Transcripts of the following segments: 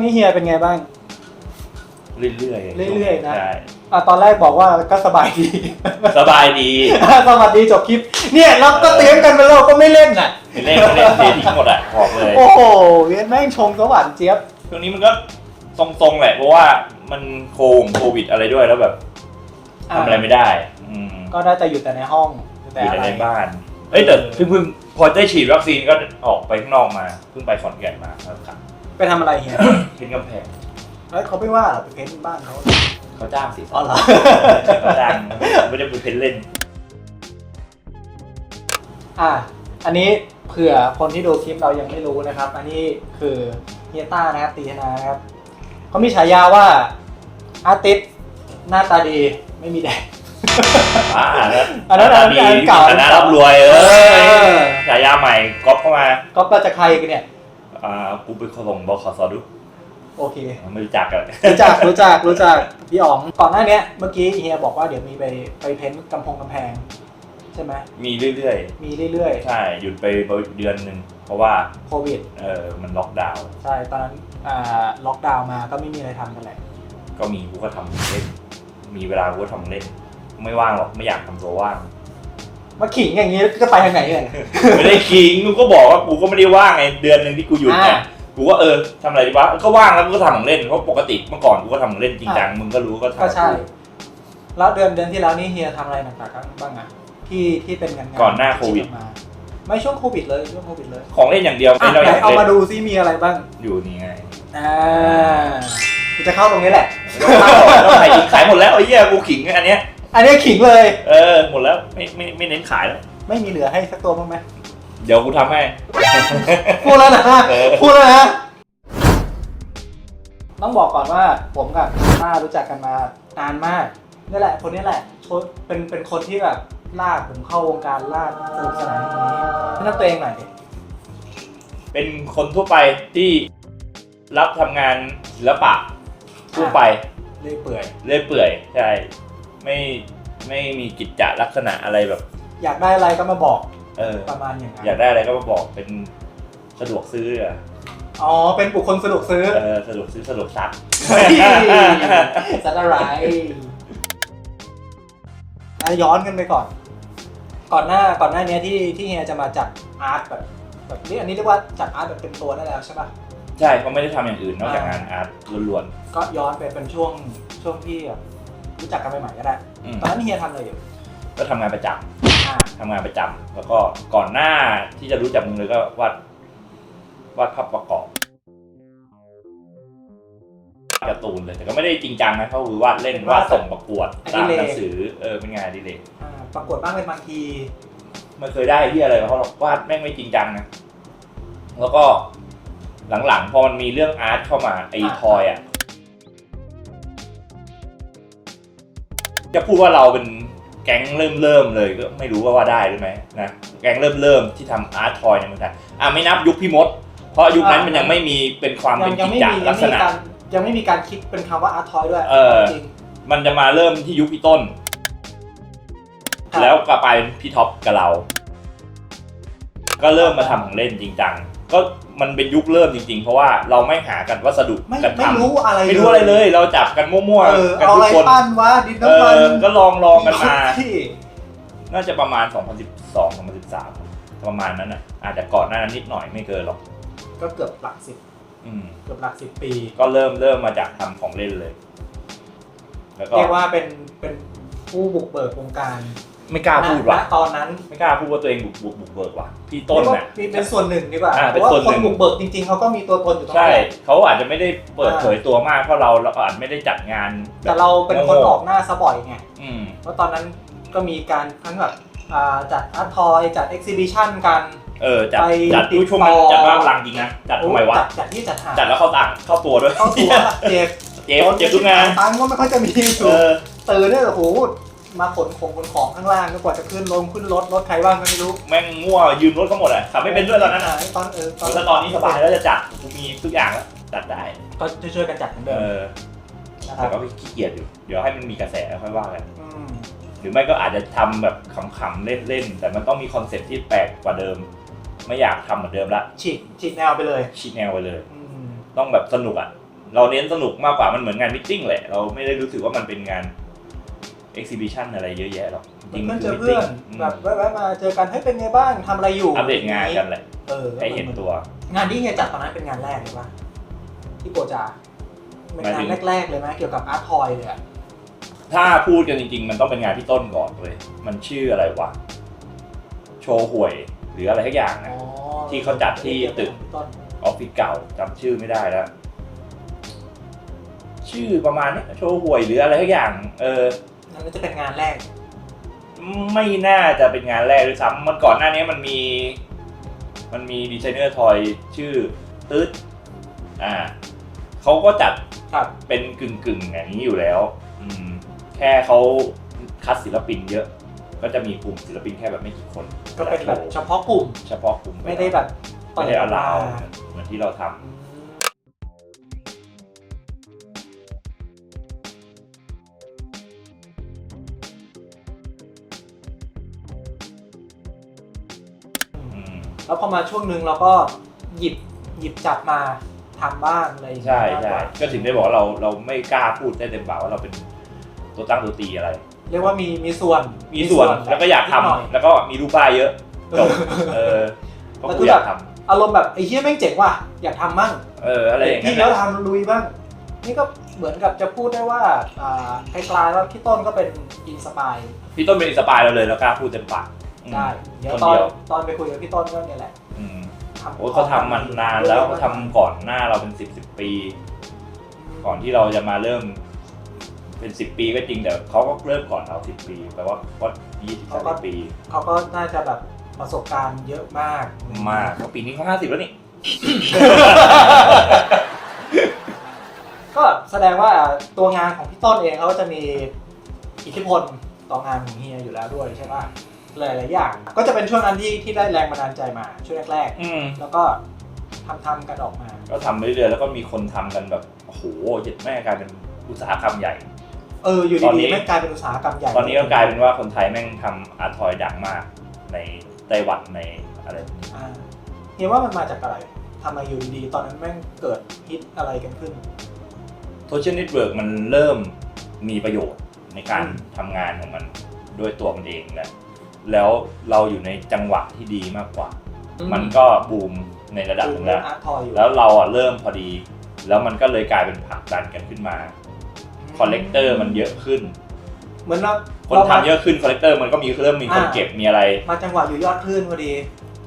ช่วงนี้เฮียเป็นไงบ้าง เรื่อยๆเรื่อยๆนะ ใช่อะตอนแรกบอกว่าก็สบายดี สบายดี สวัสดีจบคลิป เนี่ยเราก็เตรียมกันไปแล้วก็ไม่เล่นน่ะไม่เล่นไม่เล่นเททิ้งหมดอะบอกเลยโอ้โหเวียนแม่งชงสวรรค์เจี๊ยบ ช่วงนี้มันก็ทรงๆแหละ เพราะว่ามันโคงโควิดอะไรด้วยแล้วแบบทำอะไรไม่ได้ อืมก็ได้แต่อยู่แต่ในห้องอยู่แต่อยู่อะไรแต่ในบ้าน เอ้ยแต่เพิ่งเพิ่งพอได้ฉีดวัคซีนก็ออกไปข้างนอกมาเพิ่งไปขอนแก่นมาแล้วครับ ไปทำอะไรเฮียเพ้นกำแพงเฮ้ยเขาไม่ว่าหรอกไปเพ้นท์บ้านเขาเขาจ้างสิอ๋อเหรอ เขาจ้างไม่ได้ไปเพ้นเล่น อะ อันนี้เผื่อคนที่ดูคลิปเรายังไม่รู้นะครับ อันนี้คือเฮียต้านะครับตีธนานะครับเขามีฉายาว่าอาร์ติสหน้าตาดีไม่มีแดกอ่าแล้วอันนั้นอันนั้นมีอันนั้นเก่า ฐานะร่ำรวยเอเอออฉายาใหม่ก๊อปเข้ามา ก็ก็จะใครกันเนี่ย อ่ากูไปขส่งบขสดูโอเค ไม่รู้จักกันรู้จักรู้จักรู้จักพี่อ๋องก่อนหน้าเนี้ยเมื่อกี้เฮียบอกว่าเดี๋ยวมีไปไปเพ้นท์กำแพงกำแพง ใช่ไหมมีเรื่อยมีเรื่อยๆ ใช่หยุดไปเดือนหนึ่งเพราะว่าๆ โควิด เออมันล็อกดาวน์ใช่ ตอนนั้นอ่าล็อกดาวน์มาก็ไม่มีอะไรทำกันแหละ ก็มีกูก็ทำเล่นมีเวลากูก็ทำเล่น ไม่ว่างหรอกไม่อยากทำตัวว่าง มาขิงอย่างนี้จะไปทางไหนเนี่ยไม่ได้คิงกูก็บอกว่ากูก็ไม่ได้ว่างไงเดือนหนึ่งที่กูหยุดเนี่ยอ่า กูก็เออทำอะไรดีวะก็ว่างแล้วกูก็ทำของเล่นเพราะปกติเมื่อก่อนกูก็ทำของเล่นจริงจังมึงก็รู้ก็ทำก็ใช่ แล้วเดือนเดือนที่แล้วนี่เฮียทำอะไรหนักๆบ้างอะที่ที่เป็นงานๆก่อนหน้าโควิด ที่มาไม่ช่วงโควิดเลยช่วงโควิดเลยของเล่นอย่างเดียวอะไม่ต้องไหนอยากเอาเล่มานดูซิมีอะไรบ้างอยู่นี่ไงอ่ากูจะเข้าตรงนี้แหละ ไม่ต้องขายอีกขายหมดแล้วไอ้เหี้ยกูขิงอันเนี้ย อันนี้ขิงเลย เออ หมดแล้วไม่ไม่ไม่เน้นขายแล้ว ไม่มีเหลือให้สักตัวบ้างไหมเดี๋ยวกูทำให้ พูดแล้วนะเออ พูดแล้วนะต้องบอกก่อนว่าผมกับต้ารู้จักกันมานานมากนี่แหละ คนนี้แหละคนเป็นเป็นคนที่แบบลากผมเข้าวงการลากสนุกสนานอย่างนี้แนะนำตัวเองหน่อยดิเป็นคนทั่วไปที่รับทำงานศิลปะทั่วไปเรื่อยเปื่อย เรื่อยเปื่อยใช่ ไม่ไม่มีกิจจลักษณะอะไรแบบ อยากได้อะไรก็มาบอกเออประมาณอย่างนั้น อยากได้อะไรก็มาบอกเป็นสะดวกซื้ออะอ๋อ เป็นบุคคลสะดวกซื้อเออสะดวกซื้อสะดวกซักเฮ้ยสัตว์อะไรอะย้อนกันไปก่อน ก่อนหน้าก่อนหน้านี้ที่ที่เฮียจะมาจัดอาร์ตแบบแบบนี้อันนี้เรียกว่าจัดอาร์ตแบบเต็มตัวได้แล้วใช่ปะ ใช่เขาไม่ได้ทำอย่างอื่นนอกจากงานอาร์ตล้วนก็ย้อนไปเป็นช่วงช่วงที่แบบ รู้จักกันใหม่ๆก็ได้ๆอืมตอนนั้นเฮียทำอะไรอยู่ก็ทำงานประจำอ่าทำงานประจำแล้วก็ก่อนหน้าที่จะรู้จักมึงเลยก็วาดวาดภาพประกอบการ์ตูนเลยแต่ก็ไม่ได้จริงจังนะเขาคือวาดเล่นวาดส่งประกวดตามหนังสือเออเป็นงานอดีเลยอ่าประกวดบ้างเป็นบางทีไม่เคยได้ที่อะไรเพราะเราวาดแม่งไม่จริงจังนะแล้วก็หลังๆพอมันมีเรื่องอาร์ตเข้ามาไอ้อ่าทอยอะ จะพูดว่าเราเป็นแก๊งเริ่มเริ่มๆเลยก็ไม่รู้ว่าว่าได้หรือไหมนะแก๊งเริ่มเริ่มๆที่ทำอาร์ตทอยในเมืองไทยอะไม่นับยุคพี่มด เพราะยุคนั้นมันยังไม่มีเป็นความยัเป็นยักิจไม่จมียัลังกไม่ษมีณะการยังไม่มีการคิดเป็นคำว่าอาร์ตทอยด้วยเออจริงมันจะมาเริ่มที่ยุคพี่ต้นครับแล้วก็ไปเป็นพี่ท็อปกับเรา ก็เริ่มมาทำของเล่นจริงจังก็ มันเป็นยุคเริ่มจริงๆ เพราะว่าเราไม่หากันวัสดุไม่กันไม่ทำรู้อะไรไม่รู้อะไรเลย เราจับกันมั่วเออๆ กันเอาทุอะไรกคนปั้นวะดินเอน้ำมันอก็ลองลองกันมา ที่น่าจะประมาณ 2012 2013 ประมาณนั้นน่ะ อาจจะก่อนหน้านั้นนิดหน่อยไม่เกินหรอกก็เกือบหลักสิบอืม เกือบหลักสิบปี ก็เริ่มเริ่มมาจากทำของเล่นเลย แล้วก็เรียกว่าเป็นเป็นผู้บุกเบิกวงการ ไม่กล้าพูดว่ะ ณตอนนั้นไม่กล้าพูดว่าตัวเองบุกบุกบุกเบิกว่ะพี่ต้นเรียกว่าน่ะเป็นส่วนหนึ่งดีกว่าอ่าเพเป็นราะว่าส่วนหคนึ่นง บุกเบิกจริงๆเขาก็มีตัวตนอยู่ตรงใช่นั้นแหละเขาอาจจะไม่ได้เปิดเผยตัวมากเพราะเราเราอาจไม่ได้จัดงานแต่เราเป็นคนออกหน้าซะบ่อยไง อืม เพราะตอนนั้นก็มีการทั้งแบบอ่าจัดอาร์ตทอยจัดเอ็กซิบิชันกัน เออจัดไปจัดติดดูช่วงนั้นต่อ จัดว่าพลังจริงนะจัดทำไมวะจัดจัดที่จัดหาจัดแล้วเข้าตังค์เข้าตัวด้วยเข้าตัวเจ็บเจ๊เจ็บทุกงานตังค์ก็ไม่ค่อยจะมีอเอยู่อตื่นเนี่ยโอ้โห มาขนของขนของข้างล่างก็กว่าจะขึ้นลงขึ้นรถรถใครบ้างก็ไม่รู้แม่งมั่วยืมรถเขาหมดอะขับไม่เป็นด้วยตอนนั้นอะตอนเออแต่ตอนนี้สบายแล้วจะจัดกูมีทุกอย่างแล้วจัดได้ก็ช่วยๆกันจัดเหมือนเอเดิมอนะคแต่รับก็ขี้เกียจอยู่ เดี๋ยวให้มันมีกระแสค่อยว่ากันอืมหรือไม่ก็อาจจะทำแบบขำๆเล่นๆแต่มันต้องมีคอนเซ็ปต์ที่แปลกกว่าเดิม ไม่อยากทำเหมือนเดิมละฉีกฉีกแนวไปเลยชี้แนวไปเลย อืมต้องแบบสนุกอะ เราเน้นสนุกมากกว่ามันเหมือนงานมิทติ้งแหละ เราไม่ได้รู้สึกว่ามันเป็นงาน เอ็กซิบิชันอะไรเยอะแยะหรอกจเหมืริอนงเพื่อนๆเจคืออมิทเพื่ติ้องนแบบแวะๆมาเจอกันให้ยเป็นไงบ้างทำอะไรอยู่อัปเดตงานกันแหละเออให้เห็นตัว งานที่เฮียจัดตอนนั้นเป็นงานแรกเลยป่ะที่โปรจาเป็นหมายงาถึนง แรกๆเลยไหมเกี่ยวกับอาร์ตทอยเลยอะถ้าพูดกันจริง ๆ มันต้องเป็นงานพี่ต้นก่อนเลย มันชื่ออะไรวะ โชว์หวย หรืออะไรทักอย่างนะอ๋อที่เขาจัดที่ตึก ต้นออฟฟิศเก่าจำชื่อไม่ได้แล้ว ชื่อประมาณนี้โชว์หวยหรืออะไรทักอย่าง เออ นั่นก็จะเป็นงานแรก ไม่น่าจะเป็นงานแรกด้วยซ้ำมันก่อนหน้านี้มันมี มันมีดีไซเนอร์ทอยชื่อตืดอ่าเขาก็จัดครับเป็นกึ่งกึ่งๆอย่างนี้อยู่แล้ว อืม แค่เขาคัดศิลปินเยอะ ก็จะมีกลุ่มศิลปินแค่แบบไม่กี่คนก็เป็นแบบเฉพาะกลุ่ม เฉพาะกลุ่มไม่ได้แบบไม่ได้อลาวมเหมือนที่เราทำ แล้วพอมาช่วงหนึ่งเราก็หยิบหยิบจับมาทำบ้างอะไรอย่างเงี้ใช่ยมากใช่กว่าก็ถึงได้บอกว่าเราเราไม่กล้าพูดได้เต็มปากว่าเราเป็นตัวตั้งตัวตีอะไร เรียกว่ามีมีส่วนมีส่วนแล้วก็อยากทำนิดหน่อยแล้วก็มีรูปป้ายเยอะจบเออก็แล้วกูคืออแบบยากทอารมณ์แบบไอ้เหี้ยแม่งเจ๋งว่ะอยากทำมั่งำเอออะไรอย่างเงี้พี่ยแล้วนะทำลุยบ้าง นี่ก็เหมือนกับจะพูดได้ว่าอ่าคล้ายๆว่าพี่ต้นก็เป็นอินสปายพี่ต้นเป็นอินสปายเราเลยแล้วกล้าพูดเต็มปาก อืมได้เดี๋ยวคนตอนเดียวตอนไปคุยกับพี่ต้นก็เนี่ยแหละอืมทำโอ้เขาทำมานานแล้วเขาทำก่อนหน้าเราเป็นสิบสิบปี ก่อนที่เราจะมาเริ่ม เป็นสิบปีก็จริงแต่เขาก็เริ่มก่อนเราสิบปีแปลว่าก็ยี่สิบสามปีเขาก็น่าจะแบบประสบการณ์เยอะมาก มากเพราะปีนี้เขาห้าสิบแล้วนี่ก็แสดงว่าตัวงานของพี่ต้นเองเขาก็จะมีอิทธิพลต่องานของเฮียอยู่แล้วด้วยใช่ปะ หลายๆอย่าง ก็จะเป็นช่วงนั้นที่ที่ได้แรงบันดาลใจมาช่วงแรกอืม ๆ แล้วก็ทำทำกันออกมา ก็ทำไปเรื่อยๆแล้วก็มีคนทำกันแบบโอ้โหเจ็ดแม่กลายเป็นอุตสาหกรรมใหญ่ เอออยู่ตอนนี้ ดีๆแม่งกลายเป็นอุตสาหกรรมใหญ่ตอนนี้ก็กลายเป็นว่าคนไทยแม่งทำอาร์ตทอยดังมาก ในไต้หวันในอะไรอ่าเฮียว่ามันมาจากอะไรทำไมอยู่ดีๆ ตอนนั้นแม่งเกิดฮิตอะไรกันขึ้น โซเชียลเน็ตเวิร์กมันเริ่มมีประโยชน์ในการอืมทำงานของมันด้วยตัวมันเองแหละ แล้วเราอยู่ในจังหวะที่ดีมากกว่า มันก็บูมในระดับหนึ่งแล้วอาร์ตทอยอยู่แล้วเราอะเริ่มพอดี แล้วมันก็เลยกลายเป็นผลักดันกันขึ้นมาคอลเลกเตอร์มันเยอะขึ้น เหมือนเราคนทำเยอะขึ้นคอลเลกเตอร์มันก็มีเริ่มมีคนอ่าเก็บมีอะไร มาจังหวะอยู่ยอดคลื่นพอดี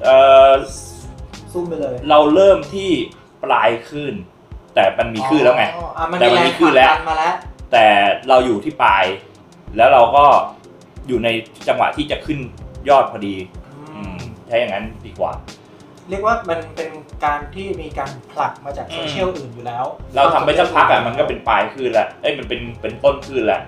เออซุ่มไปเลย เราเริ่มที่ปลายคลื่นแต่มันมีคลื่นแล้วไงอ๋ออะมันแต่มีมันแรมีงคลื่ผลันกแล้วดันมาแล้ว แต่เราอยู่ที่ปลาย แล้วเราก็ อยู่ในจังหวะที่จะขึ้นยอดพอดีอืมใช้อย่างนั้นดีกว่า เรียกว่ามันเป็นการที่มีการผลักมาจากอืมโซเชียลอื่นอยู่แล้ว เราทำไปสักพักอะมันก็เป็นปลายคลื่นแหละเอ้ยมันเป็นเป็นต้นคลื่นแหละ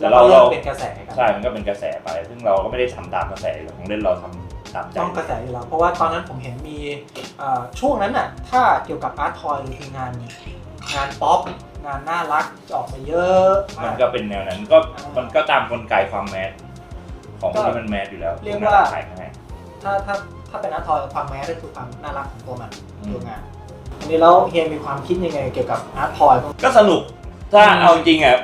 แล้วเราก็เริ่มเราเป็นกระแสกันใช่มันก็เป็นกระแสไป ซึ่งเราก็ไม่ได้ทำตามกระแสหรอกของเล่นเราทำตามใจต้องกระแสอยู่แล้วเพราะว่าตอนนั้นผมเห็นมีเอ่อช่วงนั้นน่ะถ้าเกี่ยวกับอาร์ตทอยหรือคืองานงานป๊อป งานน่ารักจะออกมาเยอะมันก็เป็นแนวนั้นก็มันก็ตามกลไกความแมสของก็ที่มันแมสอยู่แล้วเรียกว่า ขายง่าย ถ้าถ้าถ้าเป็นอาร์ตทอยความแมสก็คือความน่ารักของตัวมันอืม ตัวงานอันนี้แล้วเฮียมีความคิดยังไงเกี่ยวกับอาร์ตทอยบ้าง ก็สนุกถ้าอืม เอาจริงอะ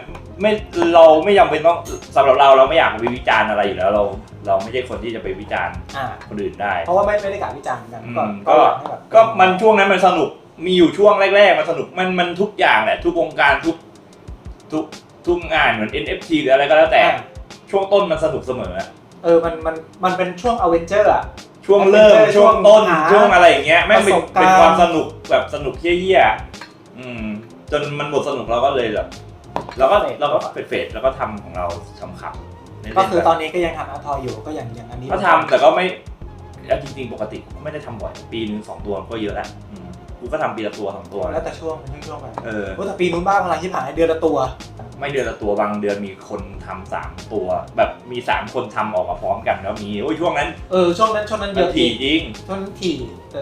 ไม่เราไม่จำเป็นต้องสำหรับเราเราไม่อยากไปวิจารณ์อะไรอยู่แล้วเรา เราไม่ใช่คนที่จะไปวิจารณ์อ่า คนอื่นได้ เพราะว่าไม่ไม่ได้การวิจารณ์เหมือนกันอืก็มก็ก็ อยากให้แบบก็มันช่วงนั้นมันสนุก มีอยู่ช่วงแรกๆมันสนุกมันมันทุกอย่างแหละ ทุกวงการทุกทุกทุกงานเหมือน NFT หรืออะไรก็แล้วแต่อ่าช่วงต้นมันสนุกเสมออะเออมันมันมันเป็นช่วงอเวนเจอร์อะช่วงเริ่ม Adventure ช่วงต้นช่วงหาช่วงอะไรอย่างเงี้ยแม่งเป็นประสบการณ์ เป็นความสนุกแบบสนุกเยี่ยๆอืม จนมันหมดสนุกเราก็เลยแบบเราก็เราก็เฟดๆแล้วก็ทำของเราขำๆเล่นๆ ก็คือไปตอนนี้ก็ยังทำอาร์ตทอยอยู่ก็อย่างอย่างอันนี้ ก็ทำแต่ก็ไม่เอาจริงๆ ปกติก็ไม่ได้ทำบ่อย ปีหนึ่งสองตัวก็เยอะแล้วอืม กูก็ทำปีละตัวสองตัวแล้วแต่ช่วงเป็นช่วงๆไปเออ โอ้แต่ปีนู้นบ้าพลังที่ผ่านเดือนละตัว ไม่เดือนละตัวบางเดือนมีคนทำสามตัว แบบมีสามคนทำออกมาพร้อมกันแล้วมีโอ้ยช่วงนั้นเออช่วงนั้นช่วงนั้นเยมันอะถี่จริง ช่วงนั้นถี่แต่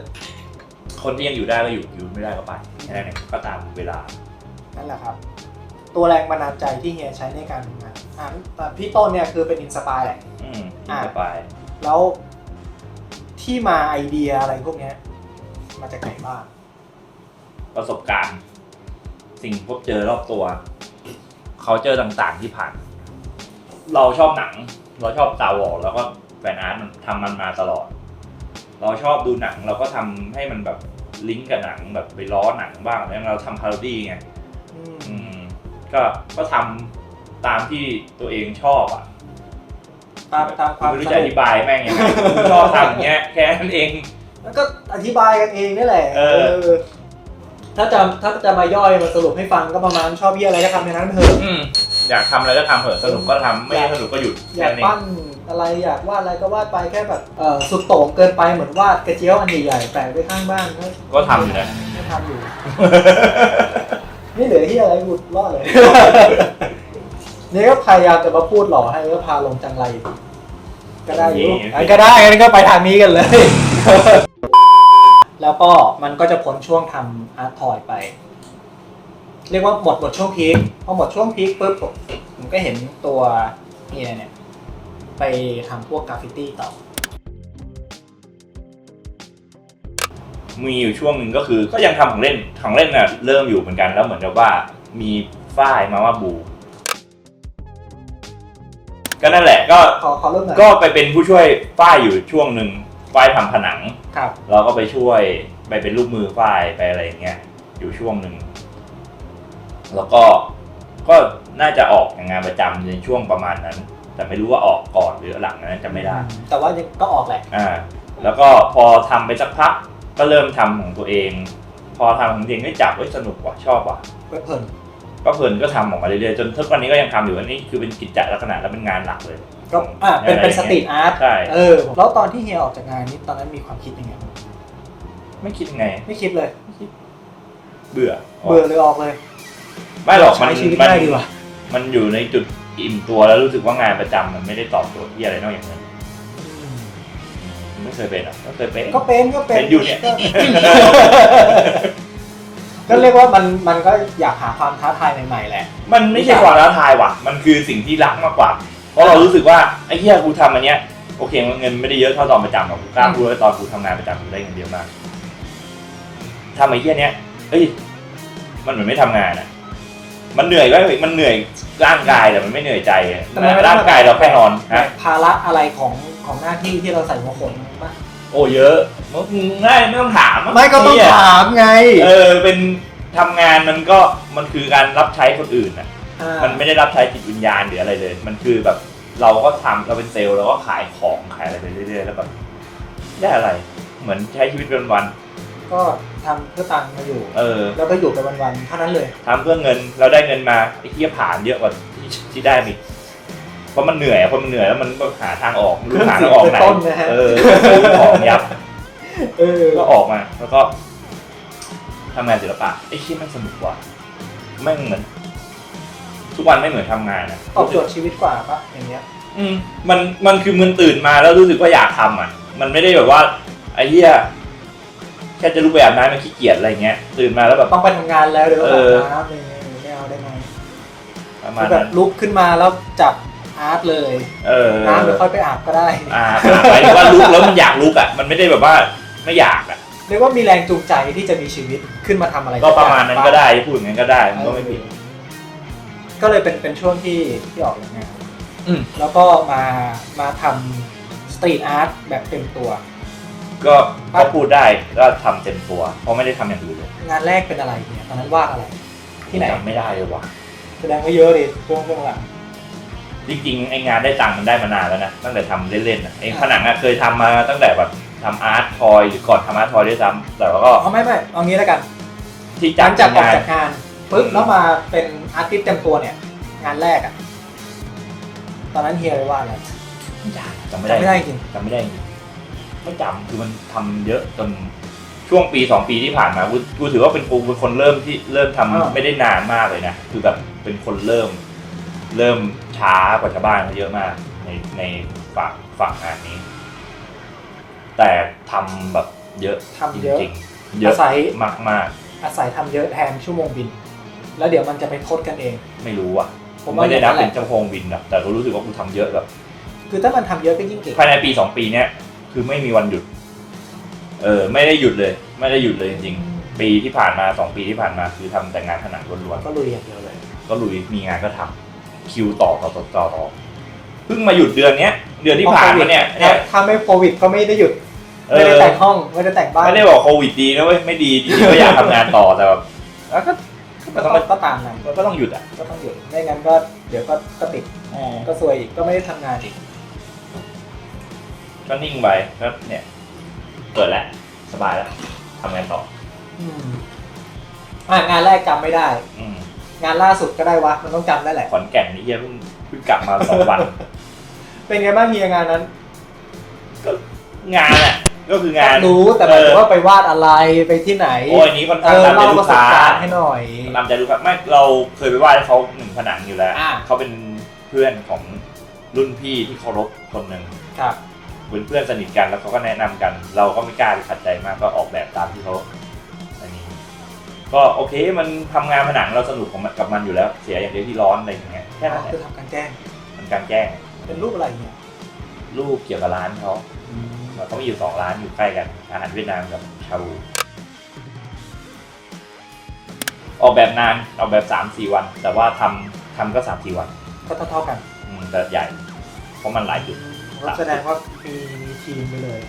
คนที่ยังอยู่ได้ก็อยู่อยู่ไม่ได้ก็ไปแค่นั้นเองก็ตามเวลา นั่นแหละครับ ตัวแรงบันดาลใจที่เฮียใช้ในการทำงานอะแต่พี่ต้นเนี่ยคือเป็นอินสปายแหละ อืมอะ ไป แล้วที่มาไอเดียอะไรพวกเนี้ยมาจากไหนบ้าง ประสบการณ์ สิ่งพบเจอรอบตัวเขาเจอต่างๆที่ผ่าน เราชอบหนัง เราชอบตาวอลแล้วก็แฟนอาร์ตมันทำมันมาตลอด เราชอบดูหนังเราก็ทำให้มันแบบลิงก์กับหนังแบบไปล้อหนังบ้างแล้วเราทำพาโรดี้ไงอืมอืมก็ก็ทำตามที่ตัวเองชอบอะตามตามความไม่รู้สจะอนุธิกบายแม่งยังไงกูชอบทำอย่างเงี้ยแค่นั้นเอง แล้วก็อธิบายกันเองนี่แหละ เออเออ ถ้าจะถ้าจะมาย่อยมาสรุปให้ฟังก็ประมาณชอบเยี่ยอะไรก็ทำในนั้นเถอะอืมอยากทำอะไรก็ทำเถอะสนุกก็ทำไม่สนุกก็หยุดอแค่ยากนั้นเองปั้นอะไรอยากวาดอะไรก็วาดไปแค่แบบเออสุดโต่งเกินไปเหมือนวาดกระเจียวอันใหญ่ๆแปะไว้ข้างบ้านก็ก็ทำอยู่นะ ก็ทำอยู่นี่เหลือที่อะไรกูรอดเลย นี่ก็พยายามจะมาพูดหล่อให้ก็พาลงจังไร ก็ได้อยู่อันก็ได้งั้นก็ไปทางนี้กันเลย แล้วก็มันก็จะพ้นช่วงทำอาร์ตทอยไป เรียกว่าหมดหมดช่วงพีคพอหมดช่วงพีคปุ๊บผมผมก็เห็นตัวเฮียเนี่ยไปทำพวกกราฟฟิตี้ต่อ มีอยู่ช่วงหนึ่งก็คือก็ยังทำของเล่นของเล่นน่ะเริ่มอยู่เหมือนกันแล้วเหมือนกับว่ามีฝ้ายมาว่าบู ก็นั่นแหละก็ขอขอเริ่มหน่อยก็ไปเป็นผู้ช่วยฝ้ายอยู่ช่วงหนึ่ง ฝ้ายทำผนัง ครับ เราก็ไปช่วยไปเป็นลูกมือฝ้ายไปอะไรอย่างเงี้ยอยู่ช่วงหนึ่งแล้วก็ก็น่าจะออกงานประจำในช่วงประมาณนั้น แต่ไม่รู้ว่าออกก่อนหรือหลังนั้นจำไม่ได้ แต่ว่ายังก็ออกแหละ อ่าแล้วก็พอทำไปสักพักก็เริ่มทำของตัวเอง พอทำของตัวเองก็จับไว้ยสนุกว่ะชอบว่ะเพื่อเพลินก็เพลินก็ทำออกมาเรื่อยๆจนทุกวันนี้ก็ยังทำอยู่อันนี้คือเป็นกิจจลักษณะและเป็นงานหลักเลย ก็อะเป็นเป็นสตรีทอาร์ตใช่ เออแล้วตอนที่เฮียออกจากงานนี้ตอนนั้นมีความคิดยังไงบ้างไม่คิดไง ไม่คิดเลยเบื่อเบื่อเลยออกเลย ไม่หรอกมันใช้ชีวิตมันได้ดีกว่ามันอยู่ในจุดอิ่มตัวแล้วรู้สึกว่างานประจำมันไม่ได้ตอบโจทย์ที่อะไรนอกจากนั้นไม่เคยเป็นอะก็เคยเป็นก็เป็นก็เป็นเป็นอยู่เนี่ย ก็ก็เรียกว่ามันมันก็อยากหาความท้าทายใหม่ๆแหละ มันไม่ใช่ความท้าทายว่ะ มันคือสิ่งที่รักมากกว่า เพราะเรารู้สึกว่าไอ้เหี้ยกูทำอันเนี้ยโอเคเงินไม่ได้เยอะเท่าตอนประจำหรอกกูกล้าพูดว่าตอนกูทำงานประจำกูได้เงินเยอะมากทำไอ้เหี้ยเนี้ยเอ้ยมันเหมือนไม่ทำงานอะ มันเหนื่อยก็มันเหนื่อยร่างกายแต่มันไม่เหนื่อยใจอะแต่มันไม่ได้ ร่างกายเราแค่นอนฮะภาระอะไรของของหน้าที่ที่เราใส่หัวโขนปะโอ้เยอะมึงง่ายไม่ต้องถามะไม่ก็ต้องเหี้ยถามไง เออเป็นทำงานมันก็มันคือการรับใช้คนอื่นอะามันไม่ได้รับใช้จิตวิญญาณหรืออะไรเลย มันคือแบบเราก็ทำเราเป็นเซลล์เราก็ขายของขายอะไรไปเรื่อย ๆ แล้วแบบได้อะไร เหมือนใช้ชีวิตเป็นวันก็ทำเพื่อตังค์มาอยู่ ๆเออแล้วก็อยู่ไปวันๆเท่านั้นเลย ทำเพื่อเงินเราได้เงินมาไอ้ที่ผ่านเยอะกว่าที่ที่ได้มีกเพราะมันเหนื่อยอะเพราะมันเหนื่อยแล้วมันก็หาทางออกไม่รู้หาทางออกไหนต้นนะฮะ เออซื้อของยับ เออ ก็ออกมาแล้วก็ทำงานศิลปะไอ้ที่มันสนุกกว่าแม่งเหมือน ทุกวันไม่เหมือนทำงานอะตอบโจทย์ชีวิตกว่าปะอย่างเงี้ย อืมมันมันคือมันตื่นมาแล้วรู้สึกว่าอยากทำอะ มันไม่ได้แบบว่าไอ้เหี้ยแค่จะลุกไปอาบน้ำมันขี้เกียจอะไรเงี้ยตื่นมาแล้วแบบ ต้องไปทำงานแล้วเดี๋ยวเอออาบน้ำเลยไม่เอาได้ไหมประมาคืณอแบนั้บนลุกขึ้นมาแล้วจับอาร์ตเลยเออน้ำเดี๋ยวค่อยไปอาบก็ได้ อ่าหมายถึงว่าลุกแล้วมันอยากลุกอะ มันไม่ได้แบบว่าไม่อยากอะ เรียกว่ามีแรงจูงใจที่จะมีชีวิตขึ้นมาทำอะไรก็ประมาณนั้นก็ได้พูดอย่างนั้นก็ได้มันก็ไม่ผิด ก็เลยเป็นเป็นช่วงที่ที่ออกจากงานอืม แล้วก็มามาทำสตรีทอาร์ตแบบเต็มตัว ก็ก็พูดได้ก็ทำเต็มตัว เพราะไม่ได้ทำอย่างอื่นเลยงานแรกเป็นอะไรเนี่ยตอนนั้นวาดอะไร ที่ไหนจำไม่ได้เลยว่ะ แสดงว่าเยอะดิช่วงช่วงหลัง จริงๆไองานได้ตังค์มันได้มานานแล้วนะตั้งแต่ทำเล่นๆอะไออ่าผนังอะเคยทำมาตั้งแต่แบบทำอาร์ตทอยหรือก่อนทำอาร์ตทอยด้วยซ้ำแต่ว่าก็เอาไม่ไม่เอางี้แล้วกันที่หลัจัดงจากออกงานจากงาน ปุ๊บแล้วมาเป็นอาร์ติสต์เต็มตัวเนี่ย งานแรกอะตอนนั้นเฮียไปวาดอะไรจำไม่จำไม่ได้ได้จริง จำไม่ได้จริงไม่จำคือมันทำเยอะจนช่วงปีสองปีที่ผ่านมากูกูถือว่าเป็นกูเป็นคนเริ่มที่เริ่มทำไม่ได้นานมากเลยนะคือแบบเป็นคนเริ่ม เริ่มช้ากว่าชาวบ้านเขาเยอะมาก ในในฝั่งฝั่งงานนี้ แต่ทำแบบเยอะทำเยอะ จริงๆเยอะอาศัย มากมากอาศัยทำเยอะแทนชั่วโมงบิน แล้วเดี๋ยวมันจะไปทดกันเองๆไม่รู้อะผมว่าไม่ได้นับอย่างนั้นแหละเป็นเจ้าโพงบินนะแต่ก็รู้สึกว่ากูทำเยอะแบบ คือถ้ามันทำเยอะก็ยิ่งเก่งภายในปีสองปีเนี้ยคือไม่มีวันหยุด เออ ไม่ได้หยุดเลย ไม่ได้หยุดเลยจริงปีที่ผ่านมาสองปีที่ผ่านมาคือทำแต่งานผนังล้วนก็ลุยอย่างเดียวเลยๆก็ลุยมีงานก็ทำคิวต่อต่อต่อต่อต่อเพิ่งมาหยุดเดือนเนี้ย เดือนที่ผ่านมาเนี่ยเนี่ยถ้าไม่โควิดก็ไม่ได้หยุดเอไม่ได้อแต่งห้องไม่ได้แต่งบ้านไม่ได้บอกโควิดดีนะเว้ยไม่ดีจริงๆก็อยากทำงานต่อแต่แบบแล้วก็ ก็ก็ต้ต้อองงก็ตามนั้นก็ต้องหยุดอะก็ต้องหยุดไม่งั้นก็เดี๋ยวก็ก็ติดก็ซวยอีกก็ไม่ได้ทำงานอีกก็นิ่งไปก็เนี่ยเปิดแล้วสบายแล้วทำงานต่ออืมอ่างานแรกจำไม่ได้อืมงานล่าสุดก็ได้วะ มันต้องจำได้แหละ ขอนแก่นนี่เฮียเพิ่งเพิ่งกลับมาสองวัน เป็นไงบ้างเฮียงานนั้นงานอะ ก็คืองานรู้แต่หมายถึงว่าไปวาดอะไรไปที่ไหนโอ้ยอันนี้ค่อนเอข้างอตามใจเล่าลูประกสบค้าการณ์ให้หน่อยตามใจลูกค้าไม่เราเคยไปวาดให้เขาหนึ่งผนังอยู่แล้วอ่าเขาเป็นเพื่อนของรุ่นพี่ที่เคารพคนหนึ่งครับเป็นเพื่อนสนิทกันแล้วเขาก็แนะนำกัน เราก็ไม่กล้าไปขัดใจมากก็ออกแบบตามที่เขาอันนี้ ก็โอเคมันทำงานผนังเราสนุกของมันกับมันอยู่แล้ว เสียอย่างเดียวที่ร้อนอะไรอย่างเงี้ยแค่นั้นแหคือละทำการแกล้งมันการแกล้ง เป็นรูปอะไรเนี่ยรูปเกี่ยวกับร้านเขา เขามีอยู่สองร้านอยู่ใกล้กัน อาหารเวียดนามกับชาบูออกแบบนานออกแบบสามสี่วัน แต่ว่าทำทำก็สามสี่วันก็เท่าๆกันอืมแต่ใหญ่ เพราะมันหลายจุด ก็แสดงว่ามีมีทีมไปเลย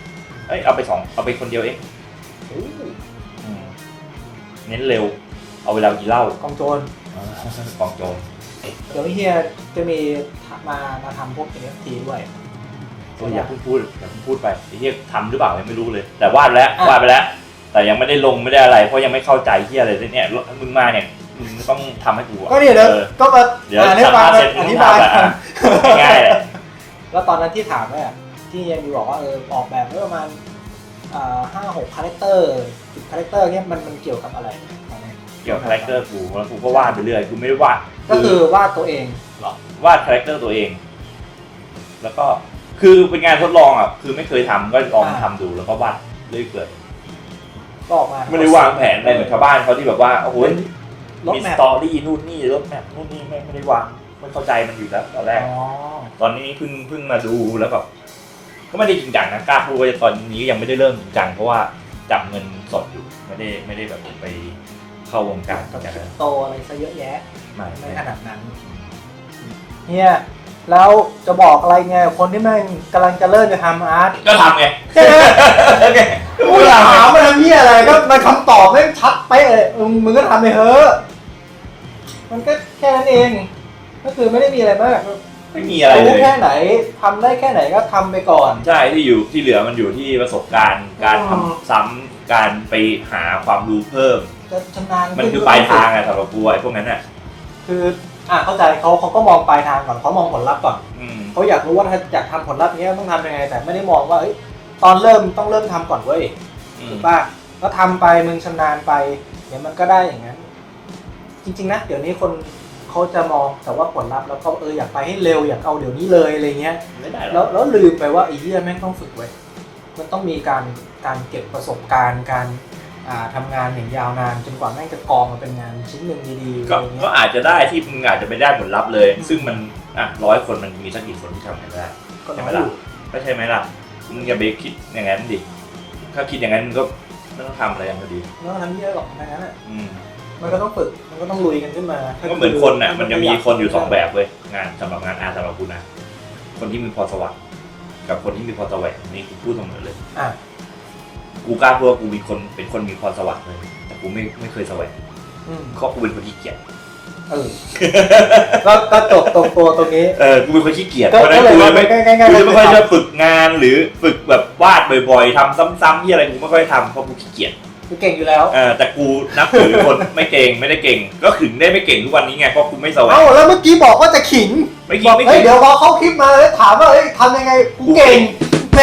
เอ้ยเอาไปสองเอาไปคนเดียวเองโอ้อืมเน้นเร็ว เอาเวลากินเหล้ากองโจรกองโจรเดี๋ยวเฮียจะมีมามาทำพวก NFT ด้วย ก็อย่าเพิ่งพูดอย่าเพิ่งพูดไปไอ้เหี้ยทำหรือเปล่ายังไม่รู้เลย แต่วาดแล้วอะวาดไปแล้ว แต่ยังไม่ได้ลงไม่ได้อะไร เพราะยังไม่เข้าใจที่อะไรเลยเนี่ยมึงมาเนี่ยมึงต้องทำให้กูอะก็เนี่ยเดี๋ยวออก็มาเดี๋ยวอ่านให้สัมฟังภาษณ์เสร็จอมึงธิทำบายอะอะง่ายๆเลยแล้วตอนนั้นที่ถามเนี่ยที่ยังมีบอกว่าเออออกแบบไว้ประมาณห้าหกคาแรคเตอร์สิบคาแรคเตอร์เนี่ยมันมันเกี่ยวกับอะไรตอนนี้เกี่ยวกับคาแรคเตอร์กูแล้วกูก็วาดไปเรื่อยกูไม่ได้วาด ก็คือวาดตัวเองเหรอวาดคาแรคเตอร์ตัวเอง แล้วก็ คือเป็นงานทดลองอะคือไม่เคยทำก็ลองทำดูแล้วก็วาดเรื่อยเกิดก็ออกมาไม่ได้วางแผนอะไรเหมือนชาวบ้านเขาที่แบบว่าโอ้โหรถมีแมสพตอรี่นู่นนี่รถแมพนู่นนี่ไม่ไม่ได้วางไม่เข้าใจมันอยู่แล้วตอนแรก อ๋อตอนนี้เพิ่งเพิ่งมาดูแล้วแบบก็ไม่ได้จริงจังนะกล้าพูดว่าตอนนี้ยังไม่ได้เริ่มจริงจังเพราะว่าจับเงินสดอยู่ไม่ได้ไม่ได้แบบไปเข้าวงการกับอย่างนั้นโตอะไรซะเยอะแยะ ไม่ไม่ไม่ขนาดนั้นเฮีย แล้วจะบอกอะไรไงคนที่แม่งกำลังจะเริ่มจะทำอาร์ตก็ทำไงใช่ไหมโอเคกูอยากถามมันทำเฮียอะไรก็มันคำตอบไม่งชัดเป๊ะเลยมึงมึงก็ทำไปเถอะมันก็แค่นั้นเอง ก็คือไม่ได้มีอะไรมากไม่มีอะไรเลรู้ยแค่ไหนทำได้แค่ไหนก็ทำไปก่อน ใช่ที่อยู่ที่เหลือมันอยู่ที่ประสบการณ์ การอืมทำซ้ำการไปหาความรู้เพิ่ม จะชำนาญมันคือปลายทางอะสำหรับกูไอ้พวกนั้นอะ คือ อะเข้าใจเขาเขาก็มองปลายทางก่อนเขามองผลลัพธ์ก่อนอืมเขาอยากรู้ว่าถ้าอยากทำผลลัพธ์เนี้ยต้องทำยังไง แต่ไม่ได้มองว่าเอ้ยตอนเริ่มต้องเริ่มทำก่อนเว้ยอืถูมกป่ะแล้วทำไปมึงชำนาญไปเดี๋ยวมันก็ได้อย่างนั้น จริง ๆ นะเดี๋ยวนี้คนเขาจะมองแต่ว่าผลลัพธ์แล้วก็เอออยากไปให้เร็วอยากเอาเดี๋ยวนี้เลยอะไรเงี้ย ไม่ได้หรแล้อวกแล้วลืมไปว่าไอ้เหี้ยแม่งต้องฝึกไว้ยมันต้องมีการการเก็บประสบการณ์การ อ่าทำงานอย่างยาวนานจนกว่าแม่งจะกองมาเป็นงานชิ้นหนึ่งดีๆก็อะไรเงี้ก็ยอาจจะได้ที่มึงอาจจะไม่ได้ผลลัพธ์เลย ซึ่งมันอะร้อยคนมันมีสักกี่คนที่ทำกันได้ ก็ใช่น้ไหอมยอล่ะยู่ก็ใช่ไหมล่ะ มึงอย่าไปคิดอย่างนั้นดิ ถ้าคิดอย่างนั้นมึงก็ไม่ต้องทำอะไรอย่างก็ดี ไม่ต้องทำเหี้ยอะหรอกทั้งนั้นอะอืมมันก็ต้องฝึกมันก็ต้องลุยกันขึ้นมาก็เหมือนคนน่ะ มันจะมีคนอยู่สองแบบเว้ย งานสำหรับงานอาร์ตสำหรับกูนะ คนที่มีพรสวรรค์กับคนที่มีพรแสวงนี่กูพูดเสมอเลย อะ กูกล้าพูดว่ากูมีคนเป็นคนมีพรสวรรค์เลยแต่กูไม่ไม่เคยแสวงอืมเพราะกูเป็นคนขี้เกียจเออก็ก็จบตรงตัวตรงนี้ เออกูเป็นคนขี้เกียจก็เพราะฉะก็นั้นเลยกูว่าไม่ง่ายๆง่ายกูๆจะไม่ค่อยจะฝึกงานหรือฝึกแบบวาดบ่อยๆทำซ้ำๆที่อะไรกูไม่ค่อยทำเพราะกูขี้เกียจคือเก่งอยู่แล้ว เออแต่กูนับถือคน ไม่เก่งไม่ได้เก่ง ก็ถึงได้ไม่เก่งทุกวันนี้ไงเพราะกูไม่แสวงเอ้าแล้วเมื่อกี้บอกว่าจะขิงไม่บเก่องกไม่เฮ้ยเก่ง เดี๋ยวรอเข้าคลิปมาแล้วถามว่าเอ้ยทำยังไงกูเก่งแหม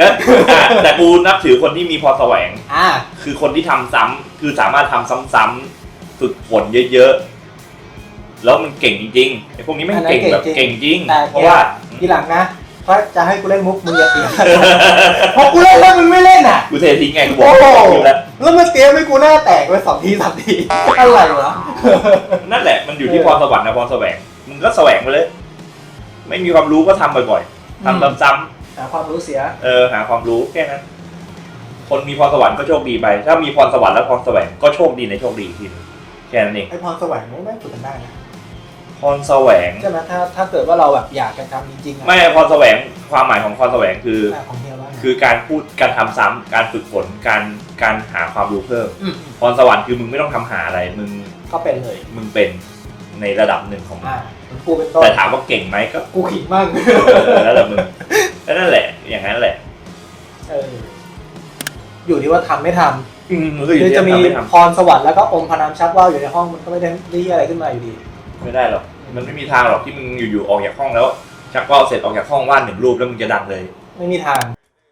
แล้วอะแต่กูนับถือคนที่มีพรแสวง อะคือคนที่ทำซ้ำคือสามารถทำซ้ำๆฝึกฝนเยอะๆ แล้วมันเก่งจริงๆไอ้พวกนี้ไม่งเก่งแบบเก่งจริง แต่เพราะว่า ทีหลังนะถ้าจะให้กูเล่นมุกมึงอย่าเตรียมเพราะกูเล่นแล้วมึงไม่เล่นอะ กูเททิ้งไงกูบอโอ้กโหอยู่แล้วแล้วมาเตรียมให้กูหน้าแตกไปสองทีสามทีอะไรวะนั่นแหละมันอยู่ที่เออพรสวรรค์นะพรแสวงมึงก็แสวงไปเลย ไม่มีความรู้ก็ทำบ่อยๆทำซ้ำ หาความรู้เสียๆเออหาความรู้แค่นั้น คนมีพรสวรรค์ก็โชคดีไป ถ้ามีพรสวรรค์แล้วพรแสวงก็โชคดีในโชคดีอีกทีหนึงแค่นั้นเองไอพรสวรรค์ไม่ไม่ฝึกกันได้นะพรแสวง ใช่ไหมถ้าถ้าเกิดว่าเราแบบอยากจะทำจริงๆอะไม่พรแสวงความหมายของพรแสวงคือ อะของเฮียว่าไงคือการพูดการทำซ้ำการฝึกฝนการการหาความรู้เพิ่มอืมพรสวรรค์คือมึงไม่ต้องทำหาอะไรมึงก็เป็นเลย มึงเป็นในระดับหนึ่งของมึงอ่าเหมือนกูเป็นต้นแต่ถามว่าเก่งไหมก็กูขิดมั่งเออแล้วแต่มึง ก็นั่นแหละ อย่างนั้นแหละเอออยู่ที่ว่าทำไม่ทอืมมันำก็อยู่คือที่จะมีทำไม่ทพรสวรรค์แล้วก็อมพระนามชักว่าวอยู่ในห้องมันก็ไม่ได้ได้อะไรขึ้นมาอยู่ดีำไม่ได้หรอก มันไม่มีทางหรอกที่มึงอยู่ๆออกจากห้องแล้ว ชักว่าวเสร็จออกจากห้องวาดหนึ่งรูปแล้วมึงจะดังเลย ไม่มีทาง